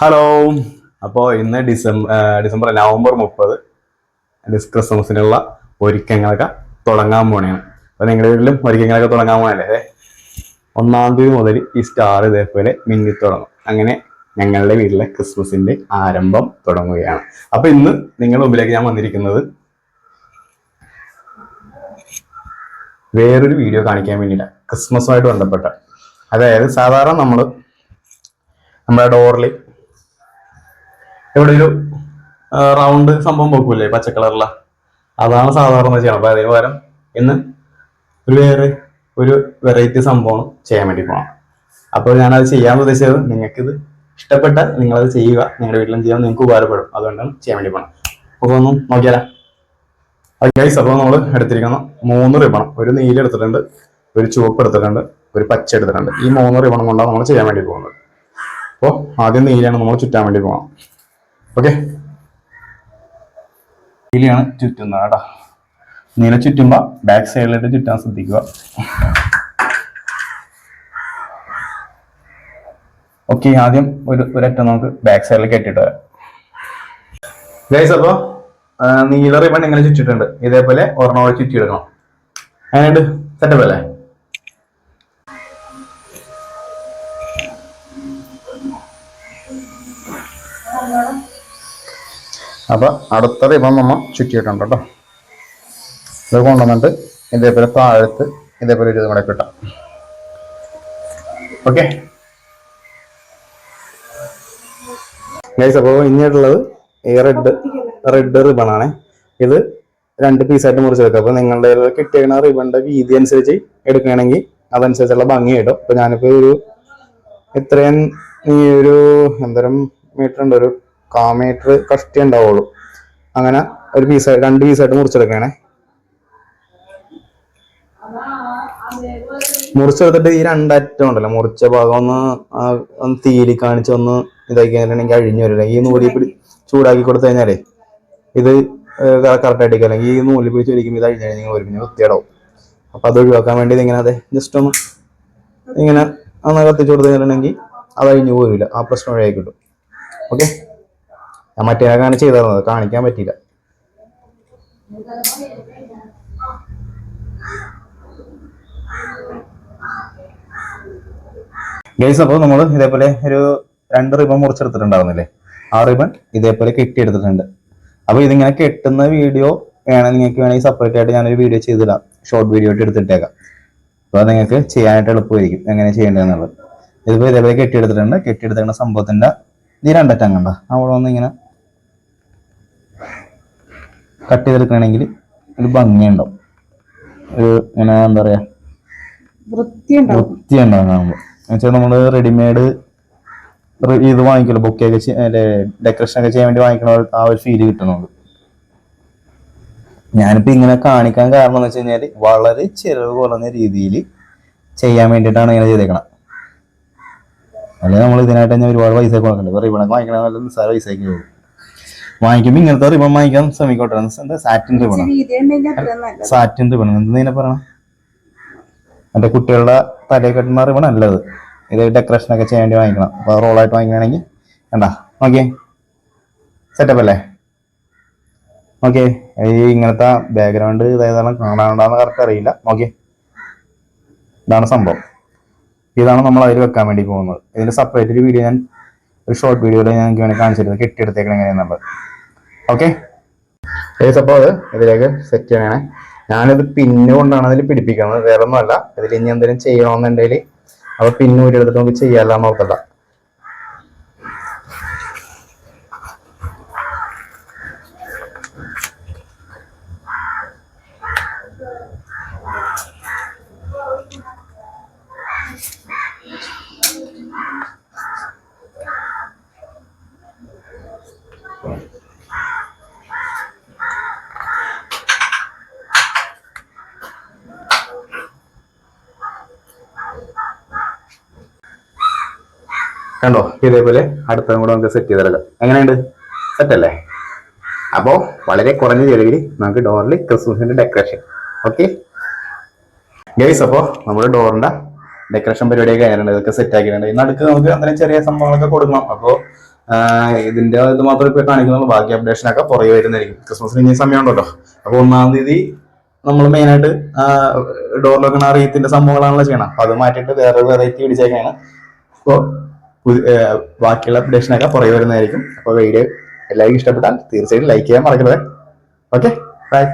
Hello അപ്പോൾ ഇന്ന് December December November മുപ്പത്. ക്രിസ്മസിനുള്ള ഒരുക്കങ്ങളൊക്കെ തുടങ്ങാൻ പോണെയാണ്. അപ്പോൾ നിങ്ങളുടെ വീട്ടിലും ഒരുക്കങ്ങളൊക്കെ തുടങ്ങാൻ പോകണല്ലേ ഒന്നാം തീയതി മുതൽ ഈ സ്റ്റാർ ഇതേപോലെ മിന്നി തുടങ്ങും. അങ്ങനെ ഞങ്ങളുടെ വീട്ടിലെ ക്രിസ്മസിന്റെ ആരംഭം തുടങ്ങുകയാണ്. അപ്പൊ ഇന്ന് നിങ്ങളുടെ മുമ്പിലേക്ക് ഞാൻ വന്നിരിക്കുന്നത് വേറൊരു വീഡിയോ കാണിക്കാൻ വേണ്ടിയില്ല ക്രിസ്മസുമായിട്ട് ബന്ധപ്പെട്ട. അതായത് സാധാരണ നമ്മൾ നമ്മുടെ ഡോറിൽ എവിടെ ഒരു റൗണ്ട് സംഭവം വെക്കൂലേ പച്ച കളറുള്ള അതാണ് സാധാരണ ചെയ്യണം അപ്പൊ അതേ പകരം ഇന്ന് ഒരു വേറെ ഒരു വെറൈറ്റി സംഭവം ചെയ്യാൻ വേണ്ടി പോകണം അപ്പോൾ ഞാനത് ചെയ്യാൻ ഉദ്ദേശിച്ചത് നിങ്ങൾക്കിത് ഇഷ്ടപ്പെട്ട നിങ്ങളത് ചെയ്യുക. നിങ്ങളുടെ വീട്ടിലും ചെയ്യാൻ നിങ്ങൾക്ക് ഉപകാരപ്പെടും. അതുകൊണ്ടാണ് ചെയ്യാൻ വേണ്ടി പോകണം അപ്പോൾ ഒന്നും നോക്കിയാലോ? ഗൈസ് അപ്പോൾ നമ്മൾ എടുത്തിരിക്കുന്ന മൂന്ന് റിബണം ഒരു നീല എടുത്തിട്ടുണ്ട് ഒരു ചുവപ്പ് എടുത്തിട്ടുണ്ട് ഒരു പച്ച എടുത്തിട്ടുണ്ട്. ഈ മൂന്ന് റിബണം കൊണ്ടാണ് നമ്മൾ ചെയ്യാൻ വേണ്ടി പോകുന്നത്. അപ്പോൾ ആദ്യം നീലയാണ് നമ്മൾ ചുറ്റാൻ വേണ്ടി പോകണം ഓക്കെ നീലയാണ് ചുറ്റുന്നത് കേട്ടോ. നീല ചുറ്റുമ്പോൾ ബാക്ക് സൈഡിലായിട്ട് ചുറ്റാൻ ശ്രദ്ധിക്കുക. ഓക്കെ ആദ്യം ഒരു ഒരറ്റം നമുക്ക് ബാക്ക് സൈഡിൽ കെട്ടിട്ട് വരാം. ഗൈസ് അപ്പോൾ നീല റിബൺ ഇങ്ങനെ ചുറ്റിട്ടുണ്ട് ഇതേപോലെ ഒരെണ്ണം കൂടെ ചുറ്റിയെടുക്കണം. അങ്ങനെയുണ്ട് സെറ്റപ്പ് അല്ലേ? അപ്പൊ അടുത്ത റിബൺ നമ്മൾ ചുറ്റിയിട്ടുണ്ട് കേട്ടോ. ഇത് കൊണ്ടുവന്നിട്ട് ഇതേപോലെ താഴത്ത് ഇതേപോലെ ഒരു ഇതും കൂടെ കിട്ടാം ഓക്കെ ഗൈസ് അപ്പോൾ ഇനിയായിട്ടുള്ളത് ഈ റെഡ് റെഡ് റിബൺ ആണ്. ഇത് രണ്ട് പീസായിട്ട് മുറിച്ചെടുക്കുക അപ്പോൾ നിങ്ങളുടെ കിട്ടിയിരിക്കുന്ന കിട്ടിയ റിബണിന്റെ വീതി അനുസരിച്ച് എടുക്കുകയാണെങ്കിൽ അതനുസരിച്ചുള്ള ഭംഗി കിട്ടും. അപ്പോൾ ഞാനിപ്പോൾ ഒരു ഇത്രയും ഈ ഒരു എന്തോരം മീറ്റർ ഉണ്ട്? ഒരു കാ മീറ്റർ കഷ്ടി ഉണ്ടാവുള്ളൂ. അങ്ങനെ ഒരു പീസ് രണ്ട് പീസായിട്ട് മുറിച്ചെടുക്കണേ. മുറിച്ചെടുത്തിട്ട് ഈ രണ്ടറ്റം ഉണ്ടല്ലോ മുറിച്ച ഭാഗം ഒന്ന് ഒന്ന് തീരി കാണിച്ച് ഒന്ന് ഇതാക്കി കഴിഞ്ഞിട്ടുണ്ടെങ്കിൽ അഴിഞ്ഞു വരില്ല. ഈ നൂലി പിടി ചൂടാക്കി കൊടുത്തു കഴിഞ്ഞാലേ ഇത് കറക്റ്റായിട്ട് അല്ലെങ്കിൽ ഈ നൂലി പിടിച്ച് ഒരിക്കുമ്പോൾ ഇത് അഴിഞ്ഞു കഴിഞ്ഞാൽ ഒരു പിന്നെ വൃത്തിയാടാവും അപ്പൊ അത് ഒഴിവാക്കാൻ വേണ്ടി ഇതിങ്ങനെ അതെ ജസ്റ്റ് ഒന്ന് ഇങ്ങനെ ഒന്ന് കത്തിച്ചു കൊടുത്തു കഴിഞ്ഞിട്ടുണ്ടെങ്കിൽ അത് അഴിഞ്ഞു പോരില്ല ആ പ്രശ്നം ഒഴിവാക്കി കിട്ടും. ഓക്കെ ഞാൻ മറ്റേ അങ്ങനെ ചെയ്തത് കാണിക്കാൻ പറ്റിയില്ല. ഗൈസ് അപ്പോൾ നമ്മൾ ഇതേപോലെ ഒരു രണ്ട് റിബൺ മുറിച്ചെടുത്തിട്ടുണ്ടാവുന്നില്ലേ ആ റിബൺ ഇതേപോലെ കെട്ടിയെടുത്തിട്ടുണ്ട്. അപ്പോൾ ഇതിങ്ങനെ കെട്ടുന്ന വീഡിയോ വേണമെങ്കിൽ നിങ്ങൾക്ക് വേണമെങ്കിൽ സെപ്പറേറ്റ് ആയിട്ട് ഞാനൊരു വീഡിയോ ചെയ്തിടാം. ഷോർട്ട് വീഡിയോ ആയിട്ട് എടുത്തിട്ടേക്കാം. അപ്പോൾ നിങ്ങൾക്ക് ചെയ്യാനായിട്ട് എളുപ്പമായിരിക്കും. എങ്ങനെ ചെയ്യേണ്ടതെന്നുള്ളത്. ഇതിപ്പോൾ ഇതേപോലെ കെട്ടിയെടുത്തിട്ടുണ്ട്. കെട്ടിയെടുത്തേക്കുന്ന സംഭവത്തിന്റെ ഈ രണ്ടറ്റം കണ്ട? അവിടെ വന്ന് ഇങ്ങനെ കട്ട് ചെയ്തെടുക്കണമെങ്കിൽ ഒരു ഭംഗിയുണ്ടാവും. ഒരു ഇങ്ങനെ എന്താ പറയാ? വൃത്തി ഉണ്ടാവും കാണുമ്പോൾ എന്നുവെച്ചാൽ നമ്മൾ റെഡിമെയ്ഡ് ഇത് വാങ്ങിക്കല്ലോ ബൊക്കെയൊക്കെ ഡെക്കറേഷൻ ഒക്കെ ചെയ്യാൻ വേണ്ടി വാങ്ങിക്കണ ആ ഒരു ഫീൽ കിട്ടുന്നുണ്ട്. ഞാനിപ്പോ ഇങ്ങനെ കാണിക്കാൻ കാരണം എന്ന് വെച്ച് കഴിഞ്ഞാൽ വളരെ ചെലവ് കുറഞ്ഞ രീതിയിൽ ചെയ്യാൻ വേണ്ടിയിട്ടാണ് ഇങ്ങനെ ചെയ്തേക്കണം. അല്ലെങ്കിൽ നമ്മൾ ഇതിനായിട്ട് തന്നെ ഒരുപാട് പൈസ കൊടുക്കണ്ടേ ഇപ്പൊ റിബണൊക്കെ വാങ്ങിക്കണമെന്നല്ല നല്ല നിസ്സാര പൈസയ്ക്ക് പോകും വാങ്ങിക്കുമ്പോൾ ഇങ്ങനത്തെ റിബൺ വാങ്ങിക്കാൻ ശ്രമിക്കോട്ടെ. എന്താ സാറ്റിൻ അത്രയും സാറ്റിൻ റിബൺ എന്താ ഇതിനെ പറയണം? മറ്റേ കുട്ടികളുടെ തലയിൽ കെട്ടുന്ന റിബൺ നല്ലത് ഇത് ഡെക്കറേഷൻ ഒക്കെ ചെയ്യാൻ വേണ്ടി വാങ്ങിക്കണം. അപ്പോൾ റോളായിട്ട് വാങ്ങിക്കണമെങ്കിൽ വേണ്ട ഓക്കെ സെറ്റപ്പ് അല്ലേ? ഓക്കെ ഈ ഇങ്ങനത്തെ ബാക്ക്ഗ്രൗണ്ട് ഇതേതാണ് കാണാനുണ്ടാന്ന് കറക്റ്റ് അറിയില്ല. ഓക്കെ ഇതാണ് സംഭവം. ഇതാണ് നമ്മൾ അതിൽ വെക്കാൻ വേണ്ടി പോകുന്നത്. ഇതിന്റെ സെപ്പറേറ്റ് ഒരു വീഡിയോ ഞാൻ ഒരു ഷോർട്ട് വീഡിയോയിൽ ഞാൻ നിങ്ങൾക്ക് വേണമെങ്കിൽ കാണിച്ചിരുന്നത് കെട്ടിയെടുത്തേക്കണം എങ്ങനെയാണെന്നുള്ളത് ഓക്കെ അപ്പോൾ അത് ഇതിലേക്ക് സെറ്റ് ചെയ്യണേ. ഞാനിത് പിന്നുകൊണ്ടാണ് അതിൽ പിടിപ്പിക്കുന്നത്. വേറെ ഒന്നുമല്ല ഇതിൽ ഇനി എന്തെങ്കിലും ചെയ്യണമെന്നുണ്ടെങ്കിൽ അപ്പോൾ പിന്നെ ഊരി എടുത്തിട്ട് നമുക്ക് ചെയ്യാമല്ലോ നോക്കല്ല കണ്ടോ? ഇതേപോലെ അടുത്തതും കൂടെ നമുക്ക് സെറ്റ് ചെയ്തെടുക്കാം. എങ്ങനെയുണ്ട്? സെറ്റല്ലേ അപ്പോൾ വളരെ കുറഞ്ഞ ചെലവിൽ നമുക്ക് ഡോറിൽ ക്രിസ്മസിന്റെ ഡെക്കറേഷൻ ഓക്കെ ഗൈസ് അപ്പോൾ നമ്മുടെ ഡോറിന്റെ ഡെക്കറേഷൻ പരിപാടിയൊക്കെ ആയിട്ടുണ്ട് ഇതൊക്കെ സെറ്റ് ആക്കിയിട്ടുണ്ട്. ഇന്ന് നടുക്ക് നമുക്ക് അന്നേരം ചെറിയ സംഭവങ്ങളൊക്കെ കൊടുക്കണം. അപ്പോൾ ഇതിന്റെ ഇത് മാത്രം ഇപ്പോൾ കാണിക്കുന്നുള്ളൂ. ബാക്കി അപ്ഡേഷനൊക്കെ പുറകെ വരുന്നതായിരിക്കും. ക്രിസ്മസിന് ഇനി സമയമുണ്ടല്ലോ അപ്പോൾ ഒന്നാം തീയതി നമ്മൾ മെയിനായിട്ട് ഡോറിലൊക്കെ അറിയത്തിന്റെ സംഭവങ്ങളാണല്ലോ ചെയ്യണം. അപ്പോൾ അത് മാറ്റിയിട്ട് വേറെ വെറൈറ്റി പിടിച്ചേക്കാണ്. അപ്പോൾ ബാക്കിയുള്ള അപ്ഡേഷനൊക്കെ പുറകെ വരുന്നതായിരിക്കും. അപ്പോൾ വീഡിയോ എല്ലാവർക്കും ഇഷ്ടപ്പെട്ടാൽ തീർച്ചയായിട്ടും ലൈക്ക് ചെയ്യാൻ മറക്കരുത്. Okay bye